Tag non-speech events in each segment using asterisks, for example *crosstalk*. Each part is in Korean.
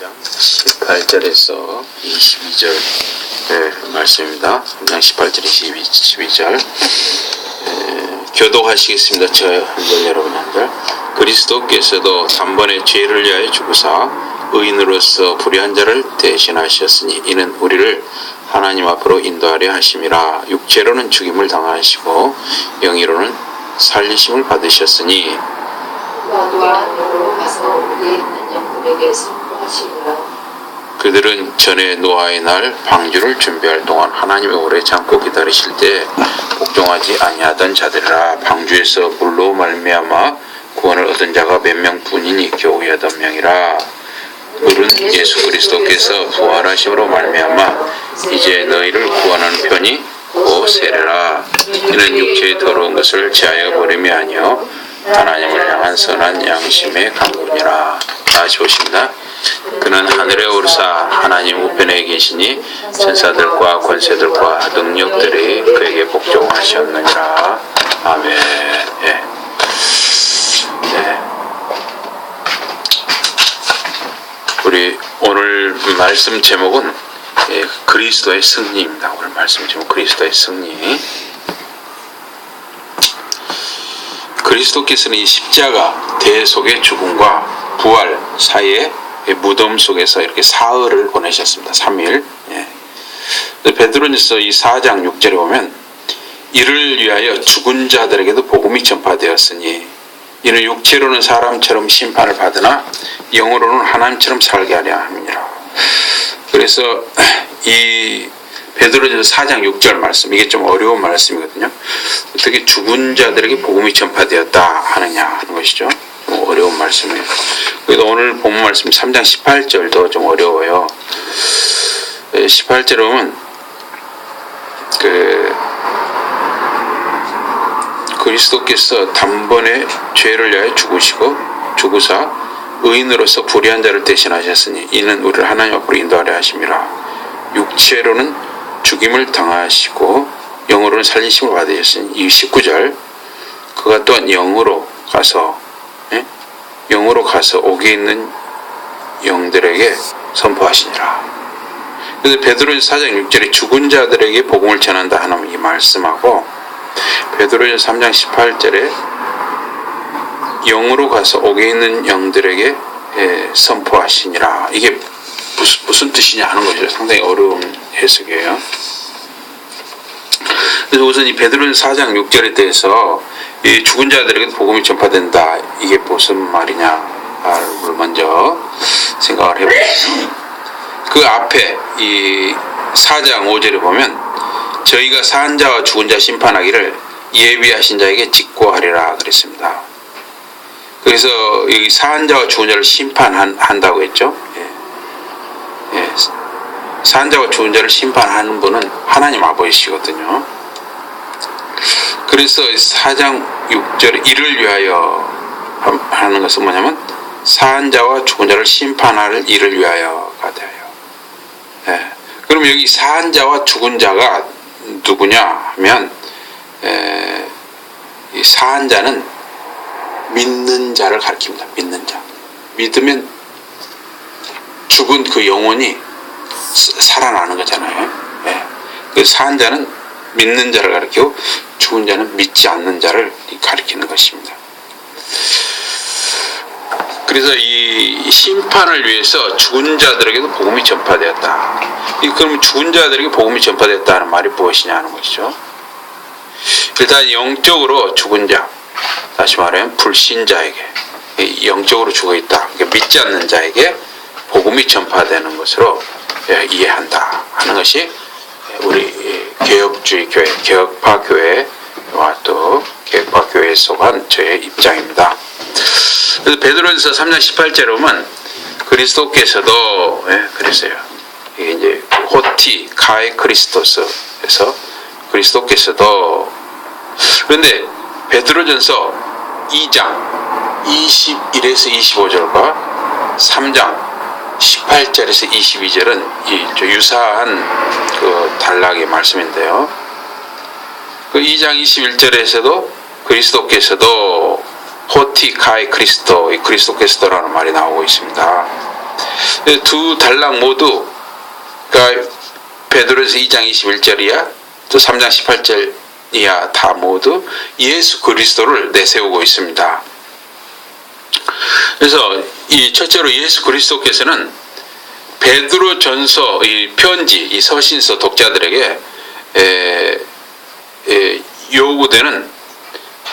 3장 18절에서 22절 네, 말씀입니다. 3장 18절 22, 22절 에, 교독하시겠습니다. 저 한번 여러분 한들 그리스도께서도 단번에 죄를 위하여 죽으사 의인으로서 불의한 자를 대신하셨으니 이는 우리를 하나님 앞으로 인도하려 하심이라 육체로는 죽임을 당하시고 영이로는 살리심을 받으셨으니 또한 영으로 가서 우리에 있는 선포하시니라. 그들은 전에 노아의 날 방주를 준비할 동안 하나님의 오래 참고 기다리실 때 복종하지 아니하던 자들이라 방주에서 물로 말미암아 구원을 얻은 자가 몇 명뿐이니 겨우 여덟 명이라. 물은 예수 그리스도께서 부활하심으로 말미암아 이제 너희를 구원하는 편이 곧 세례라. 이는 육체의 더러운 것을 제하여 버림이 아니요 하나님을 향한 선한 양심의 강군이라. 다시 보십니다. 그는 하늘에 오르사 하나님 우편에 계시니 천사들과 권세들과 능력들이 그에게 복종하셨느니라. 아멘. 예. 네. 우리 오늘 말씀 제목은 예, 그리스도의 승리입니다. 오늘 말씀 제목 그리스도의 승리. 그리스도께서는 이 십자가 대속의 죽음과 부활 사이에 무덤 속에서 이렇게 사흘을 보내셨습니다. 3일. 예. 베드로전서 이 4장 6절에 보면 이를 위하여 죽은 자들에게도 복음이 전파되었으니 이는 육체로는 사람처럼 심판을 받으나 영으로는 하나님처럼 살게 하려 함이니라. 그래서 이 베드로전서 4장 6절 말씀 이게 좀 어려운 말씀이거든요. 어떻게 죽은 자들에게 복음이 전파되었다 하느냐 하는 것이죠. 좀 어려운 말씀이에요. 그래도 오늘 본문 말씀 3장 18절도 좀 어려워요. 18절에 보면 그 그리스도께서 단번에 죄를 위하여 죽으시고 죽으사 의인으로서 불의한 자를 대신하셨으니 이는 우리를 하나님 앞으로 인도하려 하심이라 육체로는 죽임을 당하시고 영으로는 살리심을 받으셨으니 이 19절 그가 또한 영으로 가서 예? 영으로 가서 옥에 있는 영들에게 선포하시니라 그래서 베드로전 4장 6절에 죽은 자들에게 복음을 전한다 하는 이 말씀하고 베드로전 3장 18절에 영으로 가서 옥에 있는 영들에게 예, 선포하시니라 이게 무슨, 무슨 뜻이냐 하는 거죠. 상당히 어려운 해석이에요. 그래서 우선 이 베드로전 4장 6절에 대해서 이 죽은 자들에게 복음이 전파된다. 이게 무슨 말이냐를 먼저 생각을 해보면 그 앞에 이 4장 5절에 보면 저희가 산 자와 죽은 자 심판하기를 예비하신 자에게 직고하리라 그랬습니다. 그래서 이산 자와 죽은 자를 심판한다고 했죠. 예. 예. 산 자와 죽은 자를 심판하는 분은 하나님 아버지시거든요. 그래서 4장 6절에 이를 위하여 하는 것은 뭐냐면 산 자와 죽은 자를 심판할 일을 위하여가 돼요. 예. 그럼 여기 산 자와 죽은 자가 누구냐 하면 에, 이 사한 자는 믿는 자를 가리킵니다. 믿는 자. 믿으면 죽은 그 영혼이 사- 살아나는 거잖아요. 예. 그 사한 자는 믿는 자를 가리키고 죽은 자는 믿지 않는 자를 가리키는 것입니다. 그래서 이 심판을 위해서 죽은 자들에게도 복음이 전파되었다. 이 그러면 죽은 자들에게 복음이 전파됐다는 말이 무엇이냐 하는 것이죠. 일단 영적으로 죽은 자, 다시 말하면 불신자에게 이 영적으로 죽어 있다. 그러니까 믿지 않는 자에게 복음이 전파되는 것으로 예, 이해한다 하는 것이 우리 개혁주의 교회, 개혁파 교회와 또 개혁파 교회에 속한 저의 입장입니다. 그래서 베드로전서 3장 18절에 보면 그리스도께서도 예, 그랬어요. 이게 이제 호티 카이 크리스토스에서 그리스도께서도 그런데 베드로전서 2장 21에서 25절과 3장 18절에서 22절은 이 유사한 그 단락의 말씀인데요. 그 2장 21절에서도 그리스도께서도 호티 카이 크리스토, 이 그리스도께서도라는 말이 나오고 있습니다. 두 단락 모두 그러니까 베드로서 2장 21절이야 또 3장 18절 이야 다 모두 예수 그리스도를 내세우고 있습니다. 그래서 이 첫째로 예수 그리스도께서는 베드로 전서 이 편지 이 서신서 독자들에게 에, 에, 요구되는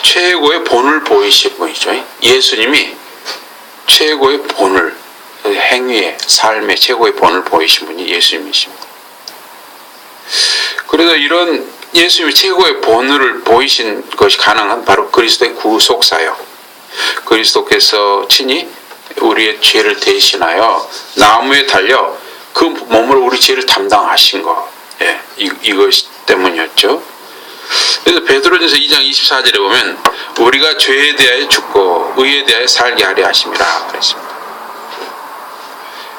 최고의 본을 보이신 분이죠. 예수님이 최고의 본을 행위의 삶의 최고의 본을 보이신 분이 예수님이십니다. 그래서 이런 예수님이 최고의 본을 보이신 것이 가능한 바로 그리스도의 구속사역. 그리스도께서 친히 우리의 죄를 대신하여 나무에 달려 그 몸으로 우리 죄를 담당하신 거. 예, 이, 이것 때문이었죠. 그래서 베드로전서 2장 24절에 보면 우리가 죄에 대하여 죽고 의에 대하여 살게 하려 하심이라 그랬습니다.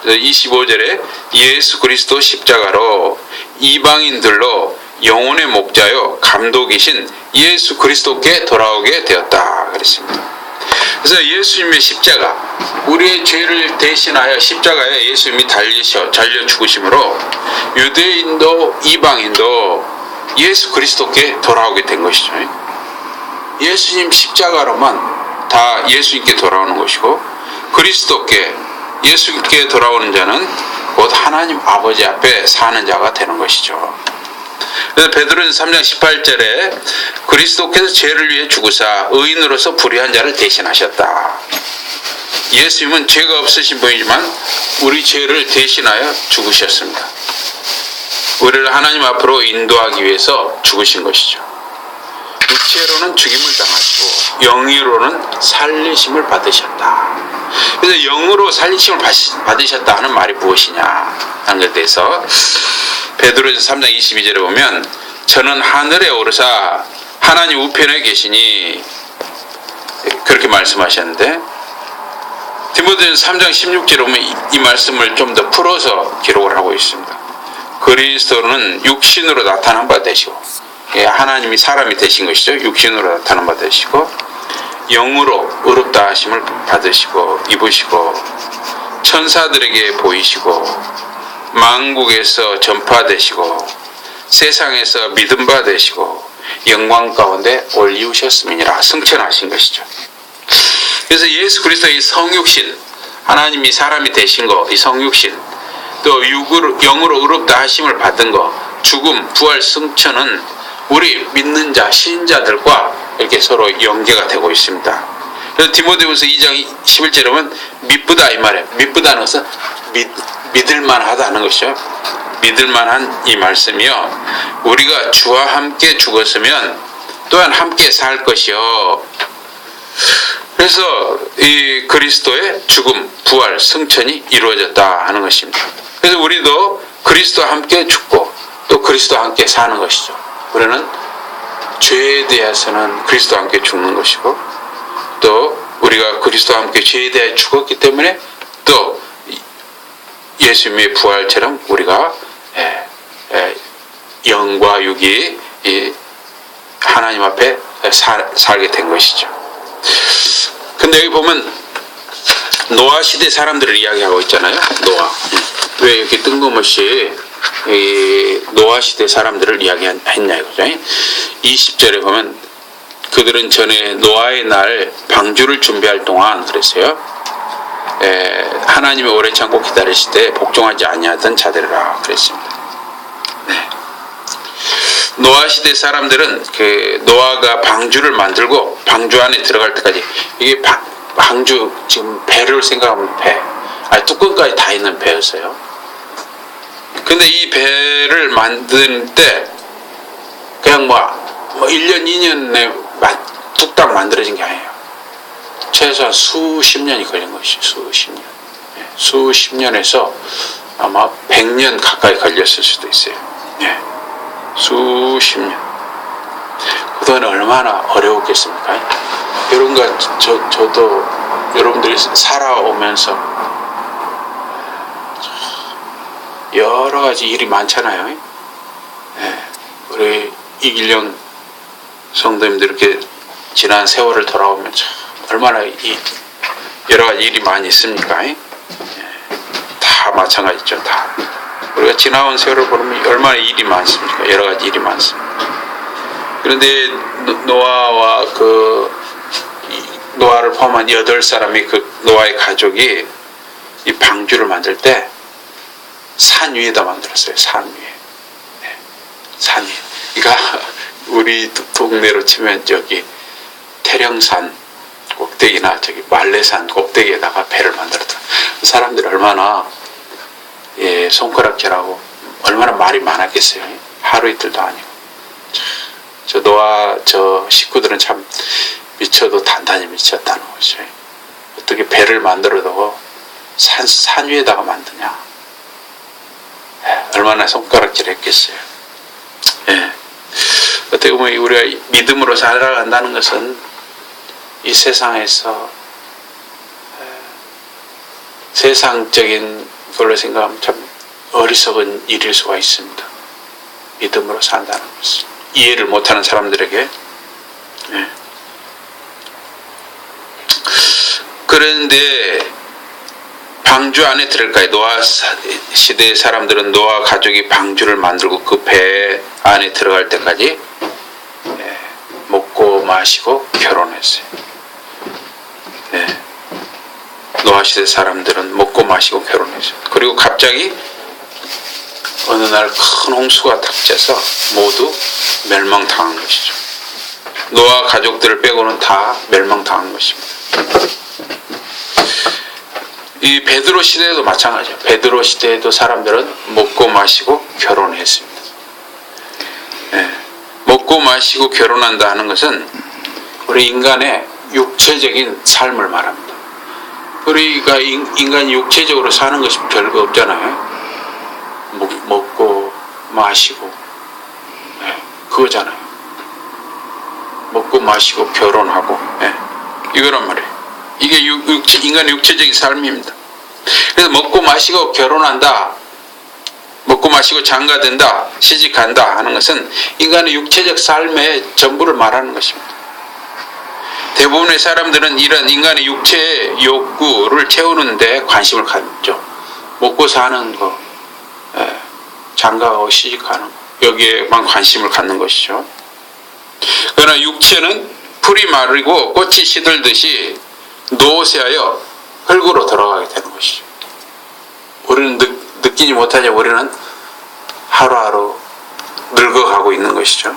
그래서 25절에 예수 그리스도 십자가로 이방인들로 영혼의 목자요 감독이신 예수 그리스도께 돌아오게 되었다 그랬습니다. 그래서 예수님의 십자가 우리의 죄를 대신하여 십자가에 예수님이 달리셔 달려 죽으심으로 유대인도 이방인도 예수 그리스도께 돌아오게 된 것이죠. 예수님 십자가로만 다 예수님께 돌아오는 것이고 그리스도께 예수님께 돌아오는 자는 곧 하나님 아버지 앞에 사는 자가 되는 것이죠. 그래서 베드로전 3장 18절에 그리스도께서 죄를 위해 죽으사 의인으로서 불의한 자를 대신하셨다. 예수님은 죄가 없으신 분이지만 우리 죄를 대신하여 죽으셨습니다. 우리를 하나님 앞으로 인도하기 위해서 죽으신 것이죠. 육체로는 죽임을 당하시고 영으로는 살리심을 받으셨다. 그래서 영으로 살리심을 받으셨다 하는 말이 무엇이냐 하는 것에 대해서 베드로전서 3장 22절에 보면 저는 하늘에 오르사 하나님 우편에 계시니 그렇게 말씀하셨는데 디모데전서 3장 16절에 보면 이, 이 말씀을 좀 더 풀어서 기록을 하고 있습니다. 그리스도는 육신으로 나타난 바 되시고 예, 하나님이 사람이 되신 것이죠. 육신으로 나타난 바 되시고 영으로 의롭다 하심을 받으시고 입으시고 천사들에게 보이시고 만국에서 전파되시고 세상에서 믿음 받으시고 영광 가운데 올리우셨음이니라 승천하신 것이죠. 그래서 예수 그리스도의 성육신 하나님이 사람이 되신 거 이 성육신 또 육으로 영으로 의롭다 하심을 받은 거 죽음 부활 승천은 우리 믿는 자 신자들과 이렇게 서로 연계가 되고 있습니다. 그래서 디모데후서 2장 11절에 보면 믿부다 이 말이에요. 믿부다는 것은 믿, 믿을만하다는 것이죠. 믿을만한 이 말씀이요. 우리가 주와 함께 죽었으면 또한 함께 살 것이요. 그래서 이 그리스도의 죽음, 부활, 승천이 이루어졌다 하는 것입니다. 우리도 그리스도와 함께 죽고 또 그리스도와 함께 사는 것이죠. 우리는 죄에 대해서는 그리스도와 함께 죽는 것이고 또 우리가 그리스도와 함께 죄에 대해 죽었기 때문에 또 예수님의 부활처럼 우리가 예, 예, 영과 육이 이 하나님 앞에 살, 살게 된 것이죠. 근데 여기 보면 노아 시대 사람들을 이야기하고 있잖아요. 노아. 왜 이렇게 뜬금없이 이 노아 시대 사람들을 이야기했냐 이거죠. 20절에 보면 그들은 전에 노아의 날 방주를 준비할 동안 그랬어요. 에, 하나님의 오래 참고 기다리실 때 복종하지 아니하던 자들이라 그랬습니다. 네. 노아 시대 사람들은 그 노아가 방주를 만들고 방주 안에 들어갈 때까지 이게 방, 방주 지금 배를 생각하면 배, 아니 뚜껑까지 다 있는 배였어요. 근데 이 배를 만들 때 그냥 뭐, 뭐 1년, 2년 내에 뚝딱 만들어진 게 아니에요. 최소한 수십 년이 걸린 것이 수십 년. 예, 수십 년에서 아마 100년 가까이 걸렸을 수도 있어요. 예, 수십 년. 그동안 얼마나 어려웠겠습니까? 이런 거 저, 저도 여러분들이 살아오면서 여러 가지 일이 많잖아요. 예, 우리 이길령 성도님들 이렇게 지난 세월을 돌아오면 참 얼마나 이 여러 가지 일이 많이 있습니까? 예, 다 마찬가지죠. 다. 우리가 지나온 세월을 보면 얼마나 일이 많습니까? 여러 가지 일이 많습니다. 그런데 노- 노아와 그이 노아를 포함한 여덟 사람이 그 노아의 가족이 이 방주를 만들 때 산 위에다 만들었어요. 산 위에. 네. 산 위에. 그러니까 *laughs* 우리 도- 동네로 치면 저기 태령산 꼭대기나 저기 말레산 꼭대기에다가 배를 만들었다. 그 사람들이 얼마나 예, 손가락질하고 얼마나 말이 많았겠어요. 하루 이틀도 아니고. 참, 저 노아 저 식구들은 참 미쳐도 단단히 미쳤다는 거죠. 어떻게 배를 만들어도 산, 산 위에다가 만드냐. 예, 얼마나 손가락질 했겠어요. 예. 어떻게 보면 우리가 믿음으로 살아간다는 것은 이 세상에서 에, 세상적인 걸로 생각하면 참 어리석은 일일 수가 있습니다. 믿음으로 산다는 것은 이해를 못하는 사람들에게 예. 그런데 방주 안에 들을까요? 노아 사- 시대의 사람들은 노아 가족이 방주를 만들고 그 배 안에 들어갈 때까지 예, 먹고 마시고 결혼했어요. 네. 노아 시대 사람들은 먹고 마시고 결혼했어요. 그리고 갑자기 어느 날 큰 홍수가 닥쳐서 모두 멸망당한 것이죠. 노아 가족들을 빼고는 다 멸망당한 것입니다. 이 베드로 시대에도 마찬가지예요. 베드로 시대에도 사람들은 먹고 마시고 결혼했습니다. 예. 먹고 마시고 결혼한다 하는 것은 우리 인간의 육체적인 삶을 말합니다. 우리가 인, 인간이 육체적으로 사는 것이 별거 없잖아요. 먹, 먹고 마시고 예, 그거잖아요. 먹고 마시고 결혼하고 예, 이거란 말이에요. 이게 육, 육체, 인간의 육체적인 삶입니다. 그래서 먹고 마시고 결혼한다. 먹고 마시고 장가된다. 시집간다 하는 것은 인간의 육체적 삶의 전부를 말하는 것입니다. 대부분의 사람들은 이런 인간의 육체 욕구를 채우는데 관심을 갖죠. 먹고 사는 거, 예, 장가가고 시집가는 거, 여기에만 관심을 갖는 것이죠. 그러나 육체는 풀이 마르고 꽃이 시들듯이 노쇠하여 흙으로 돌아가게 되는 것이죠. 우리는 느, 느끼지 못하죠. 우리는 하루하루 늙어가고 있는 것이죠.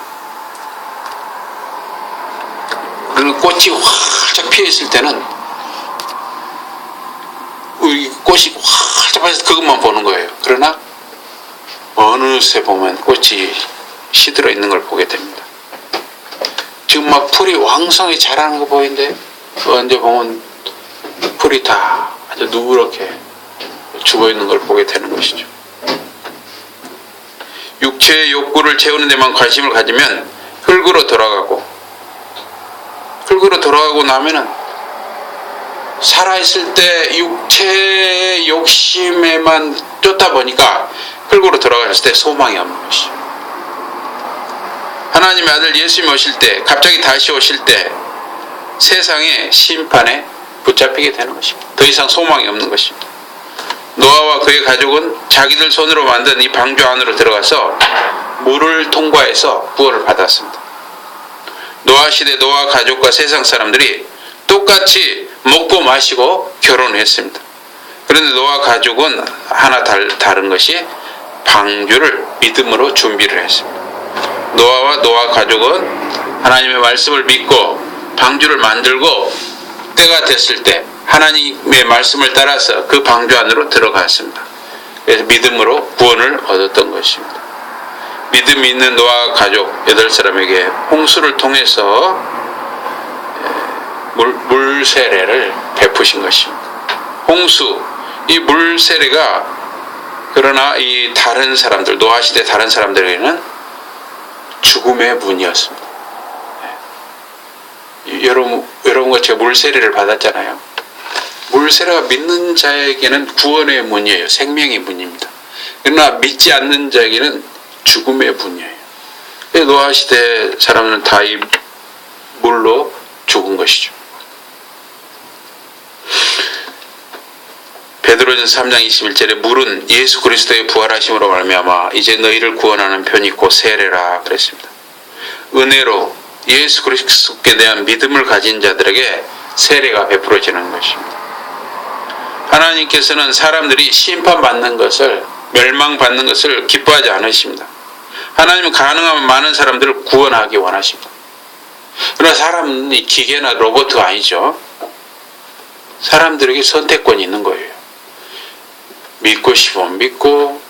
우리는 꽃이 활짝 피어 있을 때는 우리 꽃이 활짝 피어서 그것만 보는 거예요. 그러나 어느새 보면 꽃이 시들어 있는 걸 보게 됩니다. 지금 막 풀이 왕성히 자라는 거 보이는데 언제 보면 풀이 다 아주 누렇게 죽어 있는 걸 보게 되는 것이죠. 육체의 욕구를 채우는 데만 관심을 가지면 흙으로 돌아가고 흙으로 돌아가고 나면은 살아있을 때 육체의 욕심에만 쫓다 보니까 흙으로 돌아갔을 때 소망이 없는 것이죠. 하나님의 아들 예수님 오실 때 갑자기 다시 오실 때 세상의 심판에 붙잡히게 되는 것입니다. 더 이상 소망이 없는 것입니다. 노아와 그의 가족은 자기들 손으로 만든 이 방주 안으로 들어가서 물을 통과해서 구원을 받았습니다. 노아 시대 노아 가족과 세상 사람들이 똑같이 먹고 마시고 결혼했습니다. 그런데 노아 가족은 하나 달, 다른 것이 방주를 믿음으로 준비를 했습니다. 노아와 노아 가족은 하나님의 말씀을 믿고 방주를 만들고 때가 됐을 때 하나님의 말씀을 따라서 그 방주 안으로 들어갔습니다. 그래서 믿음으로 구원을 얻었던 것입니다. 믿음이 있는 노아 가족 여덟 사람에게 홍수를 통해서 물, 물 세례를 베푸신 것입니다. 홍수 이 물 세례가 그러나 이 다른 사람들 노아 시대 다른 사람들에게는 죽음의 문이었습니다. 예. 여러분 여러분과 제가 물 세례를 받았잖아요. 물 세례가 믿는 자에게는 구원의 문이에요. 생명의 문입니다. 그러나 믿지 않는 자에게는 죽음의 문이에요. 노아 시대 사람은 다 이 물로 죽은 것이죠. 베드로전 3장 21절에 물은 예수 그리스도의 부활하심으로 말미암아 이제 너희를 구원하는 편이 곧 세례라 그랬습니다. 은혜로 예수 그리스도께 대한 믿음을 가진 자들에게 세례가 베풀어지는 것입니다. 하나님께서는 사람들이 심판받는 것을 멸망받는 것을 기뻐하지 않으십니다. 하나님은 가능하면 많은 사람들을 구원하기 원하십니다. 그러나 사람이 기계나 로봇가 아니죠. 사람들에게 선택권이 있는 거예요. 믿고 싶으면 믿고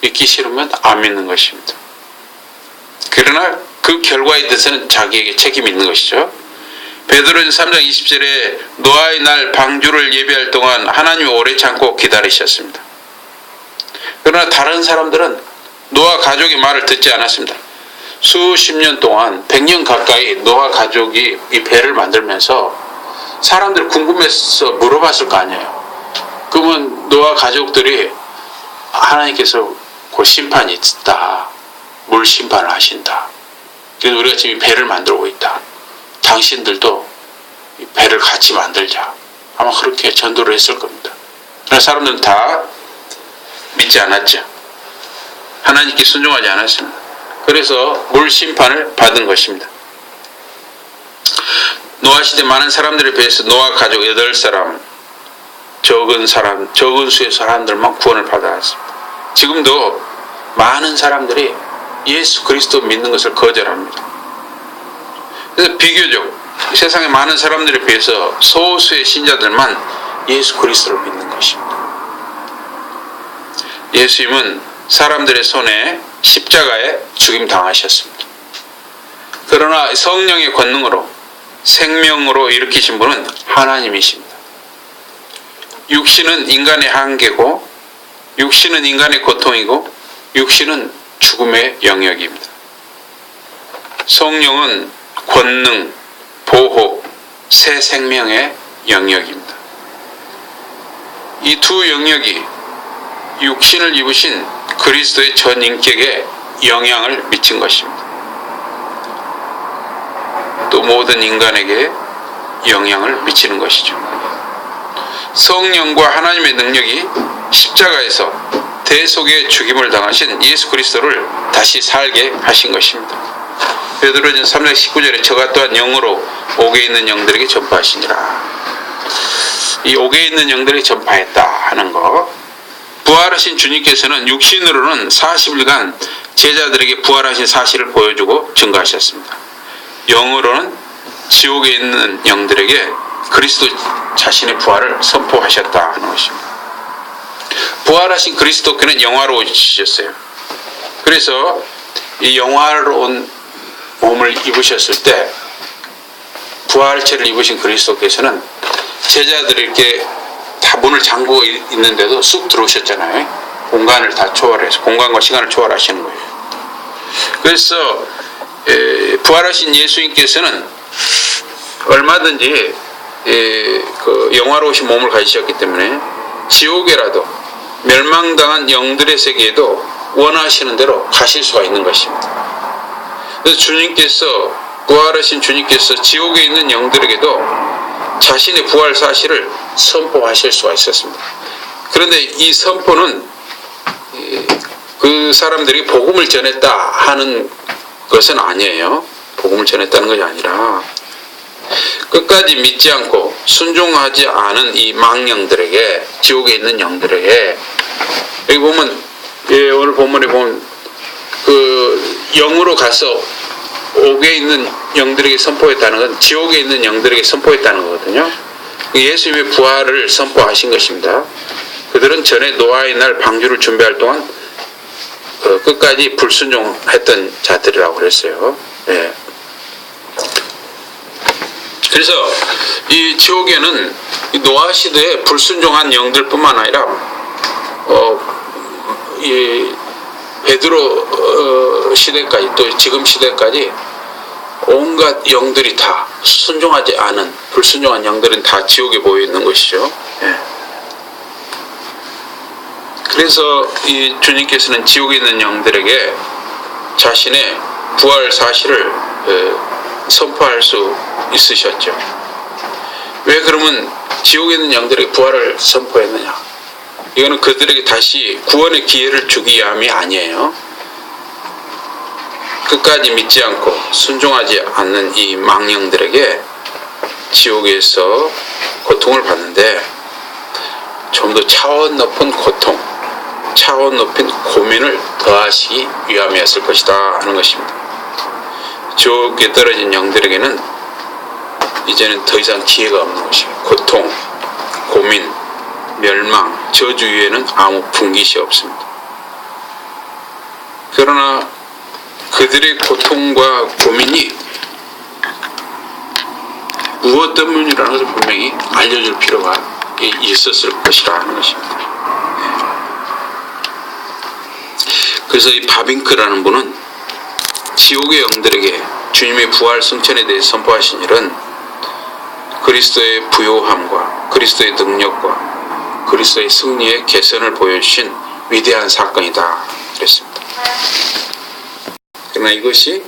믿기 싫으면 안 믿는 것입니다. 그러나 그 결과에 대해서는 자기에게 책임이 있는 것이죠. 베드로전 3장 20절에 노아의 날 방주를 예비할 동안 하나님이 오래 참고 기다리셨습니다. 그러나 다른 사람들은 노아 가족의 말을 듣지 않았습니다. 수십 년 동안 100년 가까이 노아 가족이 이 배를 만들면서 사람들 궁금해서 물어봤을 거 아니에요. 그러면 노아 가족들이 하나님께서 곧 심판이 있다. 물 심판을 하신다. 그래서 우리가 지금 이 배를 만들고 있다. 당신들도 이 배를 같이 만들자. 아마 그렇게 전도를 했을 겁니다. 그러나 사람들은 다 믿지 않았죠. 하나님께 순종하지 않았습니다. 그래서 물 심판을 받은 것입니다. 노아 시대 많은 사람들에 비해서 노아 가족 8사람, 적은 사람, 적은 수의 사람들만 구원을 받아왔습니다. 지금도 많은 사람들이 예수 그리스도 믿는 것을 거절합니다. 그래서 비교적 세상의 많은 사람들에 비해서 소수의 신자들만 예수 그리스도를 믿는 것입니다. 예수님은 사람들의 손에 십자가에 죽임 당하셨습니다. 그러나 성령의 권능으로 생명으로 일으키신 분은 하나님이십니다. 육신은 인간의 한계고 육신은 인간의 고통이고 육신은 죽음의 영역입니다. 성령은 권능, 보호, 새 생명의 영역입니다. 이 두 영역이 육신을 입으신 그리스도의 전 인격에 영향을 미친 것입니다. 또 모든 인간에게 영향을 미치는 것이죠. 성령과 하나님의 능력이 십자가에서 대속의 죽임을 당하신 예수 그리스도를 다시 살게 하신 것입니다. 베드로전 3장 19절에 저가 또한 영으로 옥에 있는 영들에게 전파하시니라. 이 옥에 있는 영들에게 전파했다 하는 거. 부활하신 주님께서는 육신으로는 40일간 제자들에게 부활하신 사실을 보여주고 증거하셨습니다. 영으로는 지옥에 있는 영들에게 그리스도 자신의 부활을 선포하셨다 하는 것입니다. 부활하신 그리스도께는 영화로우셨어요. 그래서 이 영화로운 몸을 입으셨을 때 부활체를 입으신 그리스도께서는 제자들에게 다 문을 잠그고 있- 있는데도 쑥 들어오셨잖아요. 공간을 다 초월해서 공간과 시간을 초월하시는 거예요. 그래서 에, 부활하신 예수님께서는 얼마든지 에, 그 영화로우신 몸을 가지셨기 때문에 지옥에라도 멸망당한 영들의 세계에도 원하시는 대로 가실 수가 있는 것입니다. 그래서 주님께서 부활하신 주님께서 지옥에 있는 영들에게도 자신의 부활 사실을 선포하실 수가 있었습니다. 그런데 이 선포는 이, 그 사람들이 복음을 전했다 하는 것은 아니에요. 복음을 전했다는 것이 아니라 끝까지 믿지 않고 순종하지 않은 이 망령들에게 지옥에 있는 영들에게 여기 보면 예, 오늘 본문에 보면 그 영으로 가서 옥에 있는 영들에게 선포했다는 건 지옥에 있는 영들에게 선포했다는 거거든요. 예수님의 부활을 선포하신 것입니다. 그들은 전에 노아의 날 방주를 준비할 동안 어, 끝까지 불순종했던 자들이라고 그랬어요. 예. 그래서 이 지옥에는 이 노아 시대에 불순종한 영들뿐만 아니라 어, 이 베드로 어, 시대까지 또 지금 시대까지 온갖 영들이 다 순종하지 않은 불순종한 영들은 다 지옥에 모여 있는 것이죠. 예. 그래서 이 주님께서는 지옥에 있는 영들에게 자신의 부활 사실을 에, 선포할 수 있으셨죠. 왜 그러면 지옥에 있는 영들에게 부활을 선포했느냐? 이거는 그들에게 다시 구원의 기회를 주기 위함이 아니에요. 끝까지 믿지 않고 순종하지 않는 이 망령들에게 지옥에서 고통을 받는데 좀 더 차원 높은 고통, 차원 높은 고민을 더하시기 위함이었을 것이다 하는 것입니다. 지옥에 떨어진 영들에게는 이제는 더 이상 기회가 없는 것이에요. 고통, 고민, 멸망, 저주 위에는 아무 분깃이 없습니다. 그러나 그들의 고통과 고민이 무엇 때문이라는 것을 분명히 알려줄 필요가 있었을 것이라 하는 것입니다. 그래서 이 바빙크라는 분은 지옥의 영들에게 주님의 부활 승천에 대해 선포하신 일은 그리스도의 부요함과 그리스도의 능력과 그리스도의 승리의 개선을 보여주신 위대한 사건이다 그랬습니다. 그러나 이것이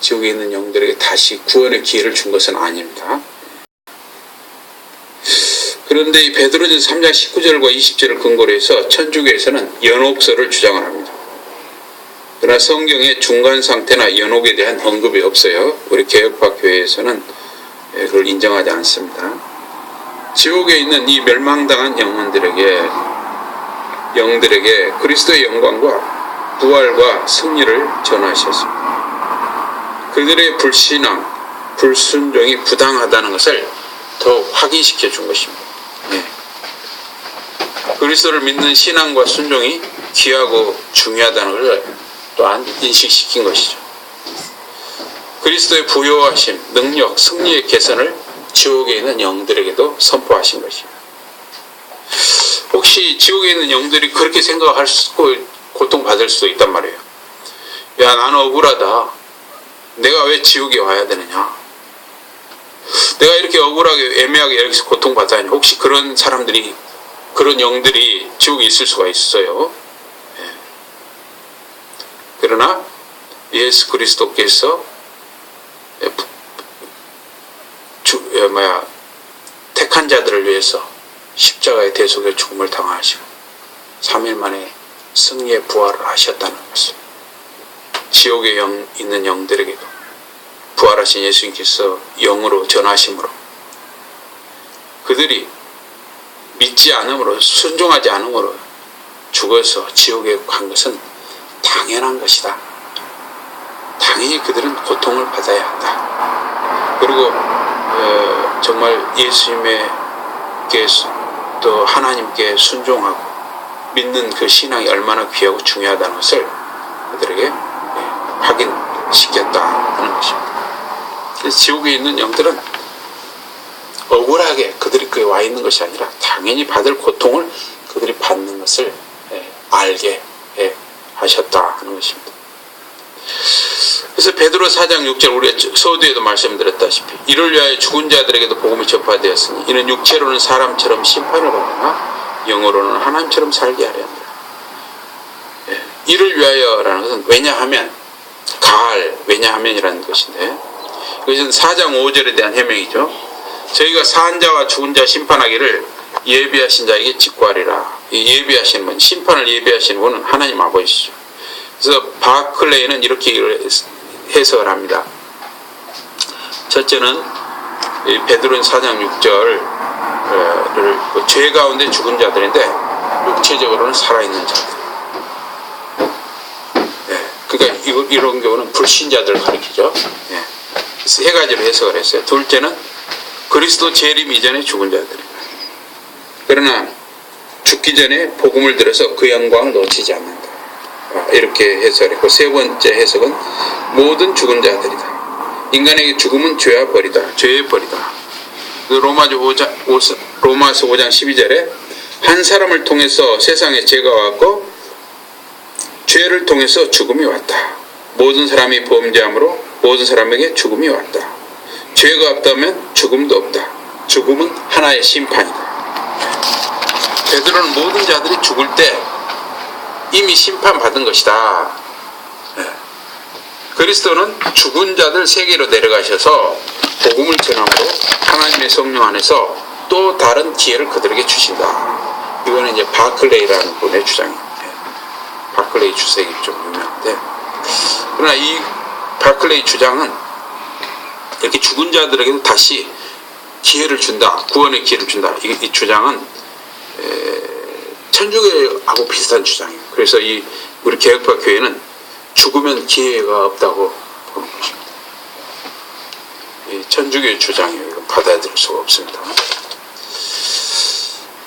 지옥에 있는 영들에게 다시 구원의 기회를 준 것은 아닙니다. 그런데 이 베드로전 3장 19절과 20절을 근거로 해서 천주교에서는 연옥설을 주장을 합니다. 그러나 성경의 중간 상태나 연옥에 대한 언급이 없어요. 우리 개혁파 교회에서는 예, 그걸 인정하지 않습니다. 지옥에 있는 이 멸망당한 영혼들에게 영들에게 그리스도의 영광과 부활과 승리를 전하셨습니다. 그들의 불신앙, 불순종이 부당하다는 것을 더 확인시켜 준 것입니다. 예. 그리스도를 믿는 신앙과 순종이 귀하고 중요하다는 것을 또한 인식시킨 것이죠. 그리스도의 부요하심, 능력, 승리의 개선을 지옥에 있는 영들에게도 선포하신 것입니다. 혹시 지옥에 있는 영들이 그렇게 생각할 수고 고통받을 수도 있단 말이에요. 야, 나는 억울하다. 내가 왜 지옥에 와야 되느냐? 내가 이렇게 억울하게 애매하게 여기서 고통받아야 하냐? 혹시 그런 사람들이 그런 영들이 지옥에 있을 수가 있어요. 예. 그러나 예수 그리스도께서 주, 예, 뭐야 택한 자들을 위해서 십자가의 대속의 죽음을 당하시고 3일 만에 승리의 부활을 하셨다는 것을 지옥에 영, 있는 영들에게도 부활하신 예수님께서 영으로 전하심으로 그들이 믿지 않음으로 순종하지 않음으로 죽어서 지옥에 간 것은 당연한 것이다. 당연히 그들은 고통을 받아야 한다. 그리고 어, 정말 예수님께 또 하나님께 순종하고 믿는 그 신앙이 얼마나 귀하고 중요하다는 것을 그들에게 예, 확인시켰다 하는 것입니다. 그래서 지옥에 있는 영들은 억울하게 그들이 그에 와 있는 것이 아니라 당연히 받을 고통을 그들이 받는 것을 예, 알게 예, 하셨다 하는 것입니다. 그래서 베드로 4장 6절 우리가 서두에도 말씀드렸다시피 이를 위하여 죽은 자들에게도 복음이 전파되었으니 이는 육체로는 사람처럼 심판을 받으나 영어로는 하나님처럼 살게 하려 합니다. 예, 이를 위하여라는 것은 왜냐하면 가할 왜냐하면이라는 것인데 이것은 4장 5절에 대한 해명이죠. 저희가 사한 자와 죽은 자 심판하기를 예비하신 자에게 직구하리라. 이 예비하신 분, 심판을 예비하신 분은 하나님 아버지죠. 그래서 바클레이는 이렇게 해석을 합니다. 첫째는 이 베드로는 4장 6절을 그죄 가운데 죽은 자들인데 육체적으로는 살아있는 자들. 네, 그러니까 이런 경우는 불신자들을 가리키죠. 네. 그래서 세 가지로 해석을 했어요. 둘째는 그리스도 재림 이전에 죽은 자들입니다. 그러나 죽기 전에 복음을 들어서 그 영광을 놓치지 않는다. 아, 이렇게 해석했고 세 번째 해석은 모든 죽은 자들이다. 인간에게 죽음은 죄와 벌이다. 죄의 벌이다. 그 로마서 5장, 로마서 5장 12절에 한 사람을 통해서 세상에 죄가 왔고 죄를 통해서 죽음이 왔다. 모든 사람이 범죄함으로 모든 사람에게 죽음이 왔다. 죄가 없다면 죽음도 없다. 죽음은 하나의 심판이다. 베드로는 모든 자들이 죽을 때 이미 심판받은 것이다. 예. 그리스도는 죽은 자들 세계로 내려가셔서 복음을 전함으로 하나님의 성령 안에서 또 다른 기회를 그들에게 주신다. 이거는 이제 바클레이라는 분의 주장입니다. 바클레이 주석이 좀 유명한데 그러나 이 바클레이 주장은 이렇게 죽은 자들에게도 다시 기회를 준다, 구원의 기회를 준다. 이, 이 주장은 에, 천주교하고 비슷한 주장이에요. 그래서 이 우리 개혁파 교회는 죽으면 기회가 없다고 보는 것입니다. 이 천주교의 주장이에요. 받아들일 수가 없습니다.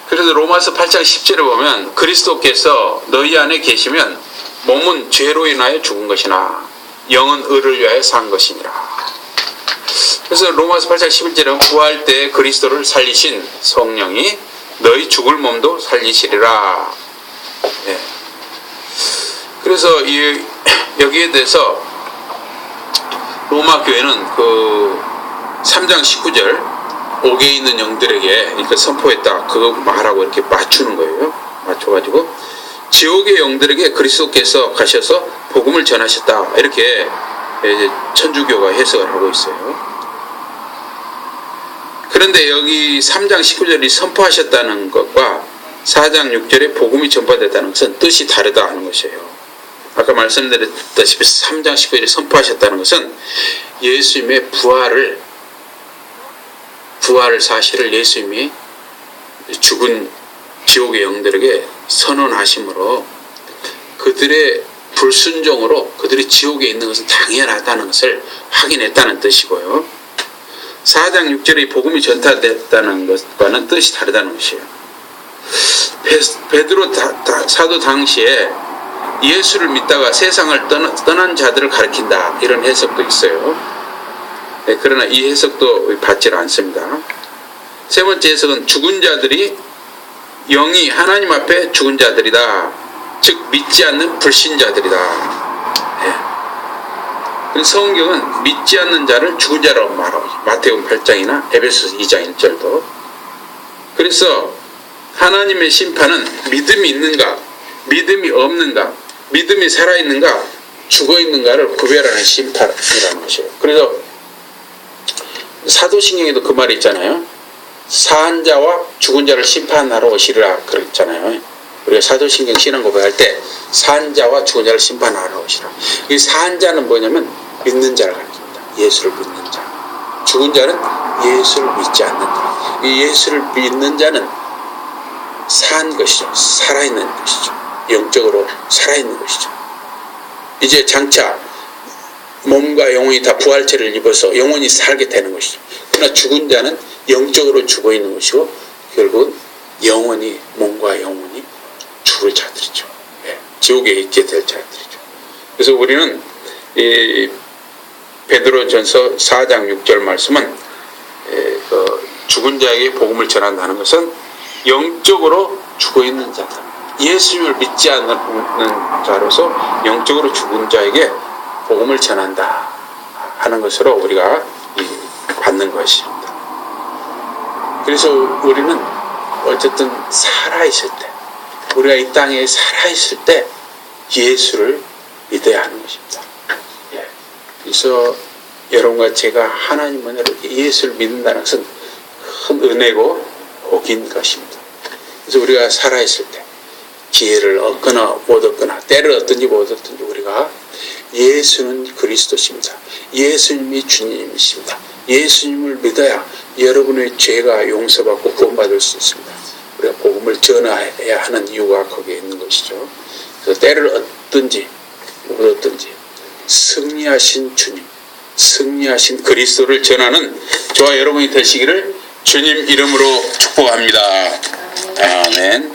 그래서 로마서 8장 10절에 보면 그리스도께서 너희 안에 계시면 몸은 죄로 인하여 죽은 것이나 영은 의를 위하여 산 것이니라. 그래서 로마서 8장 11절은 구할 때 그리스도를 살리신 성령이 너희 죽을 몸도 살리시리라. 예. 그래서 이 *clears throat* 여기에 대해서 로마 교회는 그 3장 19절 옥에 있는 영들에게 이렇게 선포했다. 그거 말하고 이렇게 맞추는 거예요. 맞춰가지고 지옥의 영들에게 그리스도께서 가셔서 복음을 전하셨다. 이렇게 천주교가 해석을 하고 있어요. 그런데 여기 3장 19절이 선포하셨다는 것과 4장 6절에 복음이 전파됐다는 것은 뜻이 다르다 하는 것이에요. 아까 말씀드렸다시피 3장 19절에 선포하셨다는 것은 예수님의 부활을 부활 사실을 예수님이 죽은 지옥의 영들에게 선언하심으로 그들의 불순종으로 그들이 지옥에 있는 것은 당연하다는 것을 확인했다는 뜻이고요. 4장 6절의 복음이 전달됐다는 것과는 뜻이 다르다는 것이에요. 베- 다- 사도 당시에 예수를 믿다가 세상을 떠나, 떠난 자들을 가리킨다 이런 해석도 있어요. 네, 그러나 이 해석도 받지 않습니다. 세 번째 해석은 죽은 자들이 영이 하나님 앞에 죽은 자들이다. 즉 믿지 않는 불신자들이다. 예. 그래서 성경은 믿지 않는 자를 죽은 자라고 말하고. 마태복음 8장이나 에베소서 2장 1절도. 그래서 하나님의 심판은 믿음이 있는가, 믿음이 없는가, 믿음이 살아있는가, 죽어 있는가를 구별하는 심판이라는 것이에요. 그래서 사도신경에도 그 말이 있잖아요. 사한 자와 죽은 자를 심판하러 오시리라 그랬잖아요. 우리가 사도신경 신앙 고백할 때 사한 자와 죽은 자를 심판하러 오시라. 이 사한 자는 뭐냐면 믿는 자를 가리킵니다. 예수를 믿는 자. 죽은 자는 예수를 믿지 않는 자. 이 예수를 믿는 자는 산 것이죠. 살아있는 것이죠. 영적으로 살아있는 것이죠. 이제 장차 몸과 영혼이 다 부활체를 입어서 영혼이 살게 되는 것이죠. 그러나 죽은 자는 영적으로 죽어 있는 것이고 결국은 영혼이 몸과 영혼이 죽을 자들이죠. 예, 지옥에 있게 될 자들이죠. 그래서 우리는 이 베드로전서 4장 6절 말씀은 예, 그 죽은 자에게 복음을 전한다는 것은 영적으로 죽어 있는 자들, 예수를 믿지 않는 자로서 영적으로 죽은 자에게 복음을 전한다 하는 것으로 우리가 이 받는 것입니다. 그래서 우리는 어쨌든 살아있을 때, 우리가 이 땅에 살아있을 때 예수를 믿어야 하는 것입니다. 예. 그래서 여러분과 제가 하나님 은혜로 예수를 믿는다는 것은 큰 은혜고 복인 것입니다. 그래서 우리가 살아있을 때 기회를 얻거나 못 얻거나 때를 얻든지 못 얻든지 우리가 예수는 그리스도십니다. 예수님이 주님이십니다. 예수님을 믿어야 여러분의 죄가 용서받고 구원받을 수 있습니다. 우리가 복음을 전해야 하는 이유가 거기에 있는 것이죠. 그래서 때를 얻든지 못 얻든지 승리하신 주님, 승리하신 그리스도를 전하는 저와 여러분이 되시기를 주님 이름으로 축복합니다. 아멘.